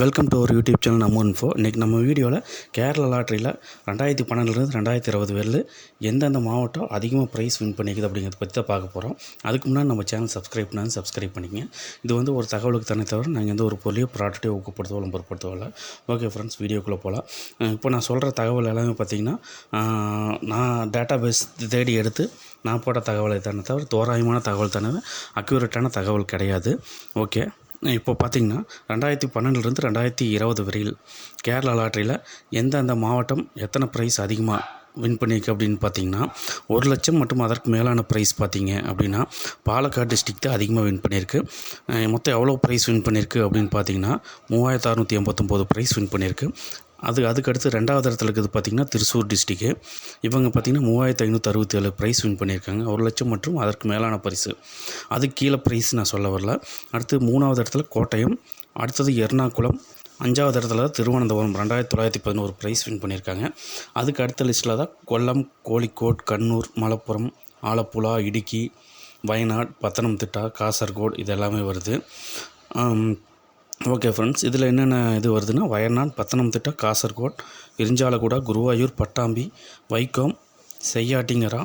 Welcome to ஒரு YouTube channel நம்ம info இன்றைக்கி நம்ம வீடியோவில் கேரளா லாட்ரியில் ரெண்டாயிரத்தி பன்னெண்டுலேருந்து ரெண்டாயிரத்தி இருபது வரையில் எந்தெந்த மாவட்டம் அதிகமாக ப்ரைஸ் வின் பண்ணிக்குது அப்படிங்கிறத பற்றி தான் பார்க்க போகிறோம் அதுக்கு முன்னாடி நம்ம சேனல் சப்ஸ்கிரைப் பண்ணாலும் சப்ஸ்கிரைப் பண்ணிக்கங்க. இது வந்து ஒரு தகவலுக்கு தனி தவிர நாங்கள் எந்த ஒரு பொருளையோ ப்ராடக்ட்டையோ ஊக்கப்படுத்தவோ இல்லை. ஓகே ஃப்ரெண்ட்ஸ் வீடியோக்குள்ளே போகலாம் இப்போ நான் சொல்கிற தகவல் எல்லாமே பார்த்தீங்கன்னா நான் டேட்டா பேஸ் தேடி எடுத்து நான் போட்ட தகவலை தானே தவிர தோராயமான தகவல் தானே அக்யூரேட்டான தகவல் கிடையாது. ஓகே இப்போ பார்த்தீங்கன்னா ரெண்டாயிரத்தி பன்னெண்டுலேருந்து ரெண்டாயிரத்தி இருபது வரையில் கேரளா லாட்ரியில் எந்தெந்த மாவட்டம் எத்தனை ப்ரைஸ் அதிகமாக வின் பண்ணியிருக்கு அப்படின்னு பார்த்தீங்கன்னா ஒரு லட்சம் மற்றும் அதற்கு மேலான ப்ரைஸ் பார்த்தீங்க அப்படின்னா பாலக்காடு டிஸ்ட்ரிக் தான் அதிகமாக வின் பண்ணியிருக்கு. மொத்தம் எவ்வளோ ப்ரைஸ் வின் பண்ணியிருக்கு அப்படின்னு பார்த்தீங்கன்னா மூவாயிரத்து அறநூற்றி எண்பத்தொம்போது ப்ரைஸ் வின் பண்ணியிருக்கு. அது அதுக்கடுத்து ரெண்டாவது இடத்துல இருக்குது பார்த்திங்கன்னா திருச்சூர் டிஸ்ட்ரிக்கு இவங்க பார்த்திங்கன்னா மூவாயிரத்து ஐநூற்றி அறுபத்தி ஏழு ப்ரைஸ் வின் பண்ணியிருக்காங்க. ஒரு லட்சம் மற்றும் அதற்கு மேலான பரிசு. அது கீழே ப்ரைஸ் நான் சொல்ல வரல. அடுத்து மூணாவது இடத்துல கோட்டயம் அடுத்தது எர்ணாகுளம் அஞ்சாவது இடத்துல திருவனந்தபுரம் ரெண்டாயிரத்தி தொள்ளாயிரத்தி பதினோரு ப்ரைஸ் வின் பண்ணியிருக்காங்க. அதுக்கு அடுத்த லிஸ்ட்டில் தான் கொல்லம் கோழிக்கோட் கண்ணூர் மலப்புரம் ஆலப்புழா இடுக்கி வயநாடு பத்தனம்திட்டா காசர்கோடு இது எல்லாமே வருது ஓகே ஃப்ரெண்ட்ஸ் இதில் என்னென்ன இது வருதுன்னா வயநாடு பத்தனம்திட்டா காசர்கோட் இரிஞ்சாலக்குடா குருவாயூர் பட்டாம்பி வைக்கோம் செய்யாட்டிங்கரா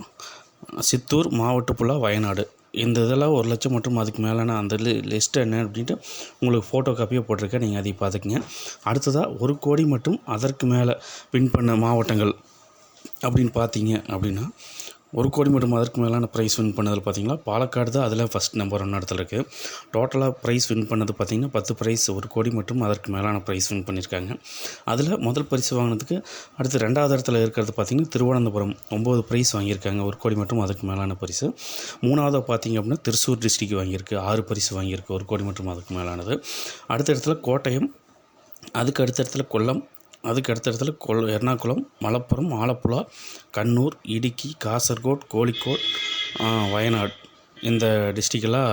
சித்தூர் மாவட்டப்புழா வயநாடு. இந்த இதெல்லாம் ஒரு லட்சம் மற்றும் அதுக்கு மேலான அந்த லி லிஸ்ட் என்ன அப்படின்ட்டு உங்களுக்கு ஃபோட்டோ காப்பியாக போட்டிருக்கேன். நீங்கள் அதை பார்த்துக்குங்க. அடுத்ததாக ஒரு கோடி மற்றும் அதற்கு மேலே வின் பண்ண மாவட்டங்கள் அப்படின்னு பார்த்தீங்க அப்படின்னா ஒரு கோடி மற்றும் அதற்கு மேலான ப்ரைஸ் வின் பண்ணதில் பார்த்தீங்கன்னா பாலக்காடு தான் அதில் ஃபஸ்ட் நம்பர் ஒன் இடத்துல இருக்குது டோட்டலாக ப்ரைஸ் வின் பண்ணது பார்த்தீங்கன்னா பத்து ப்ரைஸ் ஒரு கோடி மற்றும் அதற்கு மேலான ப்ரைஸ் வின் பண்ணியிருக்காங்க அதில் முதல் பரிசு வாங்கினதுக்கு அடுத்து ரெண்டாவது இடத்துல இருக்கிறது பார்த்தீங்கன்னா திருவனந்தபுரம். ஒம்பது ப்ரைஸ் வாங்கியிருக்காங்க ஒரு கோடி மற்றும் அதற்கு மேலான பரிசு. மூணாவது பார்த்தீங்க அப்படின்னா திருச்சூர் டிஸ்ட்ரிக்ட் வாங்கியிருக்கு ஆறு பரிசு வாங்கியிருக்கு ஒரு கோடி மற்றும் அதுக்கு மேலானது. அடுத்த இடத்துல கோட்டயம் அதுக்கு அடுத்த இடத்துல கொல்லம் அதுக்கு அடுத்த இடத்துல கொல் எர்ணாகுளம் மலப்புரம் ஆலப்புழா கண்ணூர் இடுக்கி காசர்கோட் கோழிக்கோட் வயநாடு இந்த டிஸ்ட்ரிக்டெல்லாம்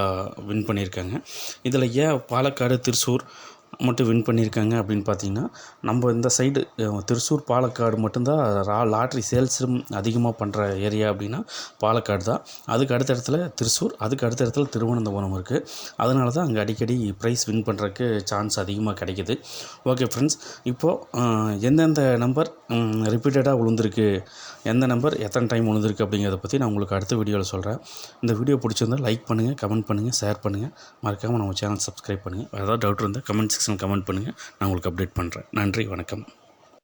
வின் பண்ணியிருக்காங்க. இதில் ஏன் பாலக்காடு திருச்சூர் மட்டும் வின் பண்ணியிருக்காங்க அப்படின்னு பார்த்தீங்கன்னா நம்ம இந்த சைடு திருச்சூர் பாலக்காடு மட்டும்தான் ரா லாட்ரி சேல்ஸும் அதிகமாக பண்ணுற ஏரியா அப்படின்னா பாலக்காடு தான். அதுக்கு அடுத்த இடத்துல திருச்சூர் அதுக்கு அடுத்த இடத்துல திருவனந்தபுரம் இருக்குது அதனால தான் அங்கே அடிக்கடி ப்ரைஸ் வின் பண்ணுறதுக்கு சான்ஸ் அதிகமாக கிடைக்குது. ஓகே ஃப்ரெண்ட்ஸ் இப்போது எந்தெந்த நம்பர் ரிப்பீட்டடாக விழுந்திருக்கு எந்த நம்பர் எத்தனை டைம் விழுந்திருக்கு அப்படிங்கிறத பற்றி நான் உங்களுக்கு அடுத்த வீடியோவில் சொல்கிறேன் இந்த வீடியோ பிடிச்சிருந்தா லைக் பண்ணுங்கள் கமெண்ட் பண்ணுங்கள் ஷேர் பண்ணுங்கள் மறக்காமல் நம்ம சேனல் சப்ஸ்கிரைப் பண்ணுங்கள் வேறு ஏதாவது டவுட் இருந்தால் கமெண்ட் செக்ஷன் கமெண்ட் பண்ணுங்கள் நான் உங்களுக்கு அப்டேட் பண்ணுறேன் நன்றி வணக்கம்.